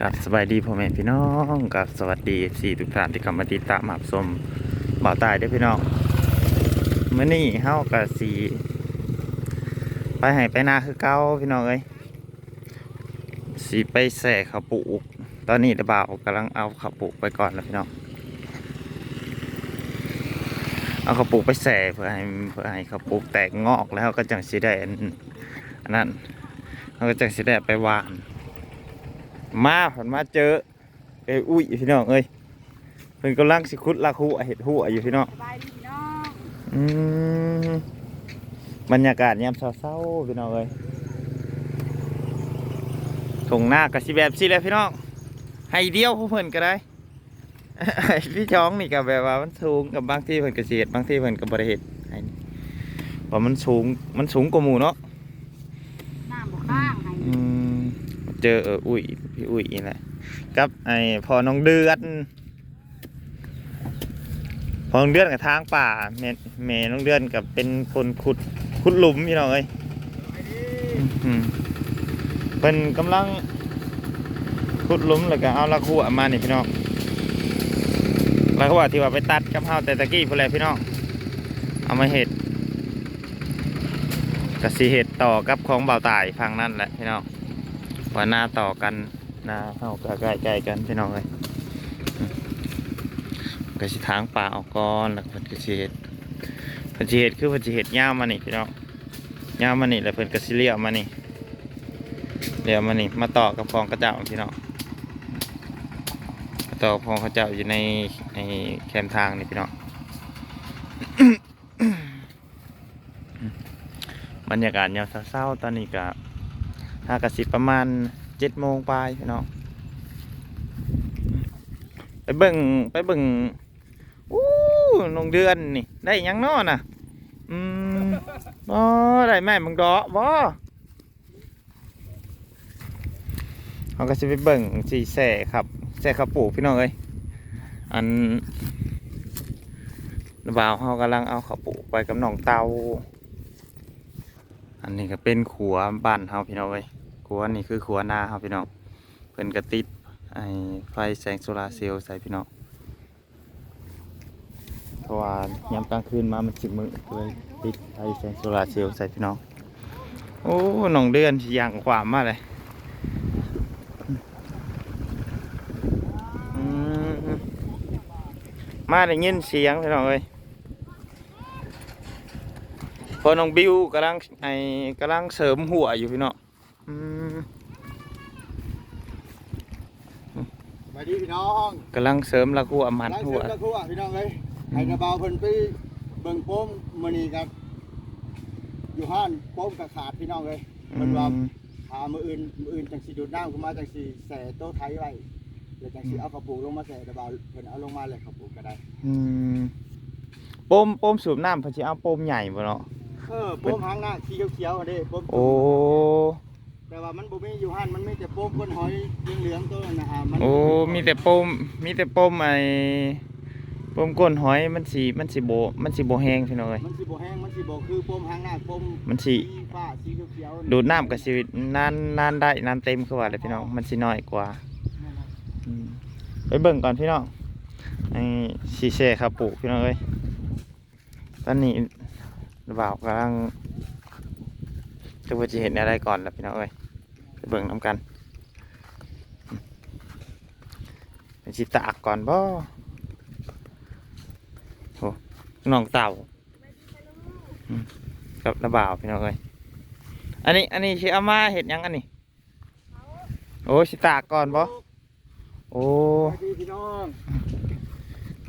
กับสบายดีพ่อแม่พี่น้องกับสวัสดีสี่ทุกท่านที่เข้ามาติดตามหับชมบ่าวตายเด้วยพี่น้องเมื่อนี้เฮากับสีไปให้ไปนาคือเก้าพี่น้องเอ้ยสีไปแส่ข้าวปลูก ตอนนี้เดบ่าวกำลังเอาข้าวปลูกไปก่อนแล้วพี่น้องเอาข้าวปลูกไปแส่เพื่อให้เพื่อให้ข้าวปลูกแตกงอกแล้วก็จังสีได้อันนั้นเราก็จังสีได้ไปหวาน มาผนมาเจอเอ้ยอุ้ยพี่น้องเอ้ยเพิ่นกำลังสิคุดลากหัวเห็ดหัวอยู่พี่น้องสบายดีพี่น้องอืมบรรยากาศยามเศร้าๆพี่น้องเอ้ยถงหน้ากับสิแบบสิเลยพี่น้องให้เดียวผู้เพิ่นก็ได้พี่ช้องนี่ก็แบบว่ามันสูงกับบางที่เพิ่นก็สิเฮ็ดบางที่เพิ่นก็บ่ได้เฮ็ดให้นี่เพราะมันสูงมันสูงกว่าหมู่เนาะ น้ำบกข้างให้ อืมเจอเอออุ้ยพี่อุ้ยนี่แหละกับไอพอน้องเดือนพอน้องเดือนกับทางป่าแม่แม่น้องเดือนกับเป็นคนขุดขุดหลุมพี่น้องเอ้ยเป็นกำลังขุดหลุมแล้วก็เอาละขัวมานี่พี่น้องละขัวที่ว่าไปตัดกับเฮาแต่ตะกี้พอแหล้วพี่น้องเอามาเห็ดกะสีเห็ดต่อกับของเบาตายฟังนั่นแหละพี่น้อง ว่าหน้าต่อกันหน้าเข้าใกล้ใกล้กันพี่น้องเลยอืมก็สิทางป่าออกก่อนแล้วก็เพิ่นก็สิเฮ็ดเพิ่นสิเฮ็ดคือเพิ่นสิเฮ็ดยามานี่พี่น้องยามานี่แล้วเพิ่นก็สิเลี้ยวมานี่เลี้ยวมานี่มาต่อกับคลองกระเจ้าพี่น้องต่อคลองกระเจ้าอยู่ในในแคมทางนี่พี่น้องบรรยากาศยามเศร้าๆตอนนี้ก็ หากสิประมาณเจ็ดโมงปลายพี่น้องไปเบิ่งไปเบิ่งอู้นงเดือนนี่ ได้ยังน้อน่ะ อืมบ่ได้แม่มึงดอกบ่เขาก็สิไปเบิ่งสีแส่ครับแส่ข้าวปลูกพี่น้องเอ้ยอันบ่าวเขากำลังเอาข้าวปลูกไปกับน้องเตา อันนี้ก็เป็นขัวบ้านเฮาพี่น้องเอ้ยขัวนี่คือขัวนาครับพี่น้องเพิ่นกระติดไอ้ไฟแสงโซลาร์เซลล์ใส่พี่น้องเพราะว่ายามกลางคืนมามันสิมืดเลยติดไฟแสงโซลาร์เซลล์ใส่พี่น้องโอ้น้องเดือนสิย่างความมากเลยมาได้ยินเสียงพี่น้องเอ้ย อน้องบิวกำลังไอ้กำลังเสริมหัวอยู่พี่น้องอืมสวัสดีพี่น้องกำลังเสริมละหัวหมัดร้านหัเสริวมตะคั่วพี่น้องเลยให้นาบาวเพิ่นไปเบิ่งโป้มมื้อนี้ครับอยู่ห้านโป้มกระขาดพี่น้องเลยเพิ่นว่าหามื้ออื่นมื้ออื่นจังสิดูดน้ำขึ้นมาจังสิแส่โต๊ะไทยไว้แล้วจังสิเอาข้าวปลูกลงมาแส่นาบาวเพิ่นเอาลงมาเลยข้าวปลูกก็ได้อืมโปมโปมสูบน้ำเพอสิเอาโปมใหญ่บ่เนาะ เออโป้มหางหน้าสีเขียวๆอันนี้โป้มโอ้แต่ว่ามันบ่มีอยู่ห้านมันมีแต่โป้มก้นหอยเหลืองๆตัวนั้นนะฮะมันโอ้มีแต่โปมมีแต่โปมไอ้โปมก้นหอยมันสิมันสิโบมันสิโบแห้งพี่น้องเอ้ยมันสิบ่แห้งมันสิบ่คือโป้มหางหน้าโป้มมันสิสีฟ้าสีเขียวๆดูดน้ำกับชีวิตนานนานได้นานเต็มคือว่าเลยพี่น้องมันสิน้อยกว่าอืมไปเบิ่งก่อนพี่น้องไอ้ชีเช่ครับปลูกพี่น้องเอ้ยตอนนี้ บ่าวกำลังจะว่าจะเห็นอะไรก่อนล่ะพี่น้องเอ้ยไปเบิ่งน้ำกันเป็นชิตากก่อนบ่โอ้น้องเต่าอืมกับระบ่าวพี่น้องเอ้ยอันนี้อันนี้ชิเอามาเห็ดหยังอันนี้โอ้ชิตากก่อนบ่โอ้สวัสดีพี่น้อง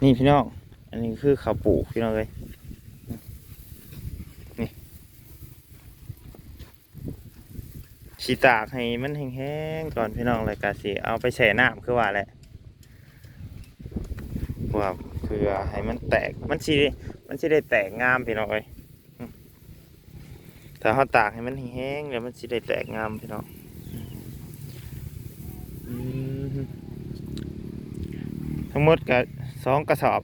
นี่พี่น้อง อันนี้คือข้าวปลูกพี่น้องเลย ชีตากให้มันแห้งๆก่อนพี่น้องเลยกาสิเอาไปแช่น้ำคือว่าแหละเพื่อเพื่อให้มันแตกมันสิมันสิได้แตกงามพี่น้องเลยถ้าเขาตากให้มันแห้งๆเดี๋ยวมันสิได้แตกงามพี่น้องทั้งหมดก็สองกระสอบ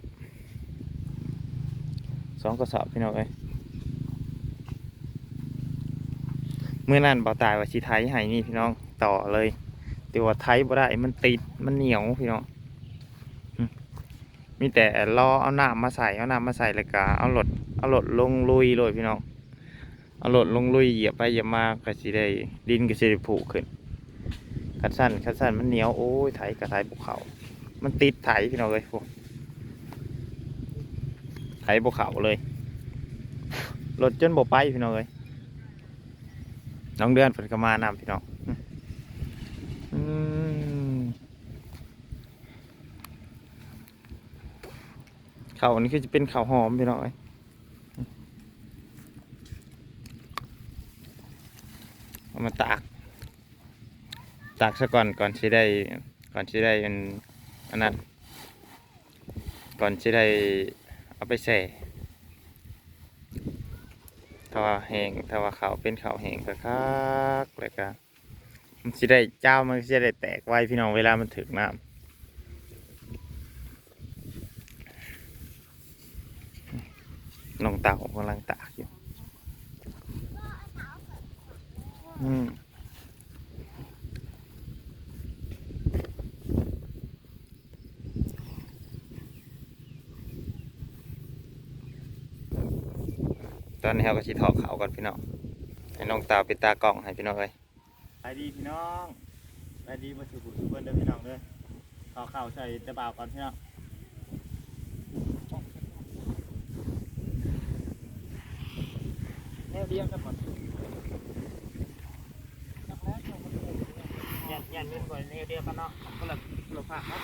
สองกระสอบพี่น้องเอ้ย เมื่อนั้นบ่าตายว่าชีไทยให้นี่พี่น้องต่อเลยแต่ว่าไทยบ่ได้มันติดมันเหนียวพี่น้องมีแต่รอเอาน้ำมาใส่เอาน้ำมาใส่แล้วก็เอารถเอารถลงลุยเลยพี่น้องเอารถลงลุยเหยียบไปเหยียบมาก็สิได้ดินก็สิได้ผุขึ้นคันสั้นคันสั้นมันเหนียวโอ้ยไถกระไถภูเขา มันติดไถพี่น้องเลยพวกไถภูเขาเลยรถจนบ่ไปพี่น้องเลย น้องเดือนฝนก็มานำพี่น้องอืมเขาอันนี้คือจะเป็นข้าวหอมพี่น้องเอามาตาก ตากซะก่อนก่อนที่ได้ ก่อนที่ได้อันอันนั้นก่อนที่ได้เอาไปใส่ ถ้าว่าแห้งถ้าว่าเขาเป็นเขาแห้งก็คักเลยก็มันจะได้เจ้ามันจะได้แตกไวพี่น้องเวลามันถึงน้ำน้องเต่ากำลังตากอยู่อืม ตอนนี้เราก็ชิถอกเขาก่อนพี่น้องให้น้องเต่าไปตากล้องให้พี่น้องเลยไปดีพี่น้องไปดีมาสู่ผู้ทุกคนเด้อพี่น้องเด้อขอข่าวใส่ตะบ่าวก่อนพี่น้องแนวเดียวกันหมดยันยันเป็นคนแนวเดียวกันเนาะคนละคนละภาคเนาะ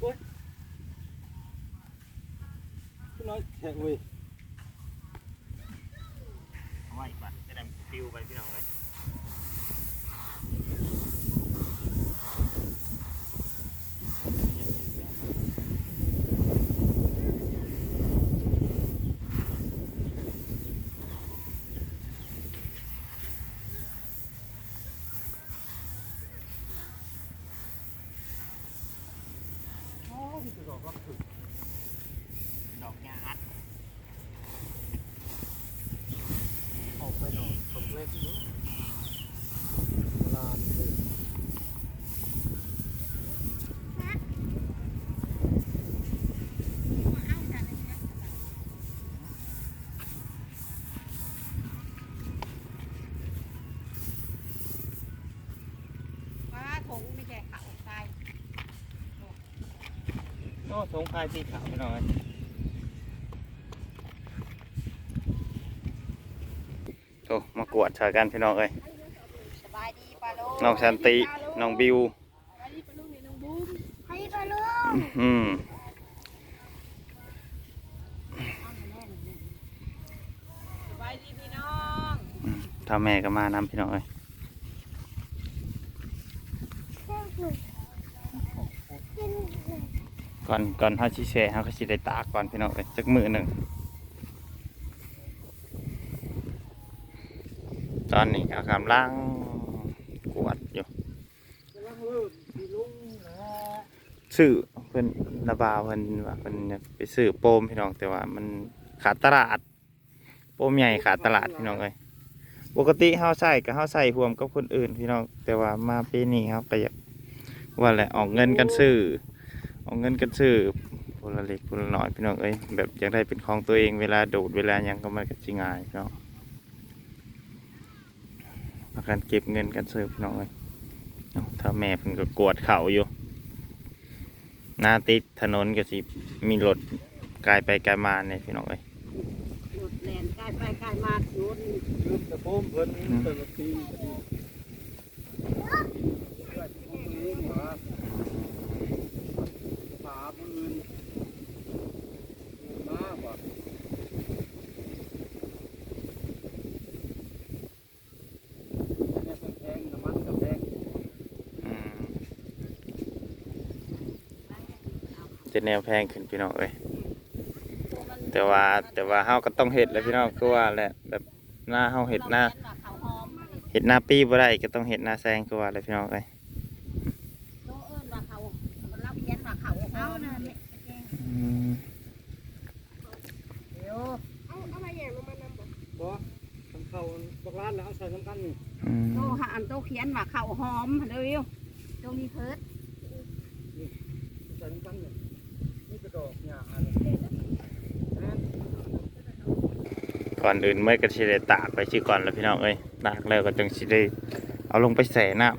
โอ้ย น้อยแข็งเว้ย เอาไว้ก่อน จะได้ฟิวไปพี่น้องเลยโอ้ยจะดอกรับถึง โอ้สงพายสีขาวพี่น้องเลยโอ้มากวดชายกันพี่น้องเลยสบายดีป้าลุงน้องสันติน้องบิวสบายดีป้าลุงนี่น้องบูมใครป้าลุงอืมสบายดีพี่น้องถ้าแม่ก็มานำพี่น้องเลย ก่อนก่อนเขาชิแช่เขาก็ชิได้ตากก่อนพี่น้องเลยจักมือหนึ่งตอนนี้ก็กำลังกวดอยู่กำลังเริ่มดีลุงนะซื้อเพิ่นนาบาเพิ่นว่าเพิ่นอยากไปซื้อโปมพี่น้องแต่ว่ามันขาดตลาด โปมใหญ่ขาดตลาดพี่น้องเอ้ยปกติเฮาใส่ก็เฮาใส่รวมกับคนอื่นพี่น้องแต่ว่ามาปีนี้เฮาก็อยากว่าแหละออกเงินกันซื้อ ออกเงินกันซื้อคนลเล็กคนลน้อยพี่น้องเอ้ยแบบอยากได้เป็นของตัวเองเวลาดูดเวลายังก็มันก็สิง่ายพี่น้องมากันเก็บเงินกันซื้อพี่น้องเอ้ยถ้าแม่เพิ่นก็กวดเข่าอยู่หน้าติดถนนก็สิมีรถกลายไปกลายมาเนี่ยพี่น้องเอ้ยหลุดแลนกล้ไปกลมาหลุดยืมแต่โป้มเพิ่นเปิดที แนวแพงขึ้นพี่น้องเลยแต่ว่าแต่ว่าเฮาก็ต้องเห็ดแล้วพี่น้องคือว่าแหละแบบหน้าเฮาเห็ดหน้าเห็ดหน้าปีบ่ได้ก็ต้องเห็ดหน้าแซงคือว่าเลยพี่น้องเลยโตหันโตเขียนว่าเข่าหอมเดี๋ยวตัวนี้เพิดใส่น้ำกันเลย ดอกหญ้าอะไรก่อนอื่นเมื่อก็สิได้ตากไปสิก่อนแล้วพี่น้องเอ้ยตากแล้วก็จึงสิได้เอาลงไปใส่น้ำ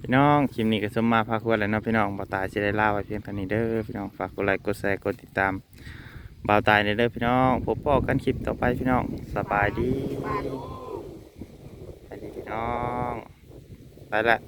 พี่น้องคลิปนี้ก็สมมาพาควรแล้วเนาะพี่น้องบ่าวตายสิได้ล่าไว้เพียงเท่านี้เด้อพี่น้องฝากกดไลค์กดแชร์กดติดตามบ่าวตายในเด้อพี่น้องพบปอกันคลิปต่อไปพี่น้องสบายดีสบายดีพี่น้องไปละ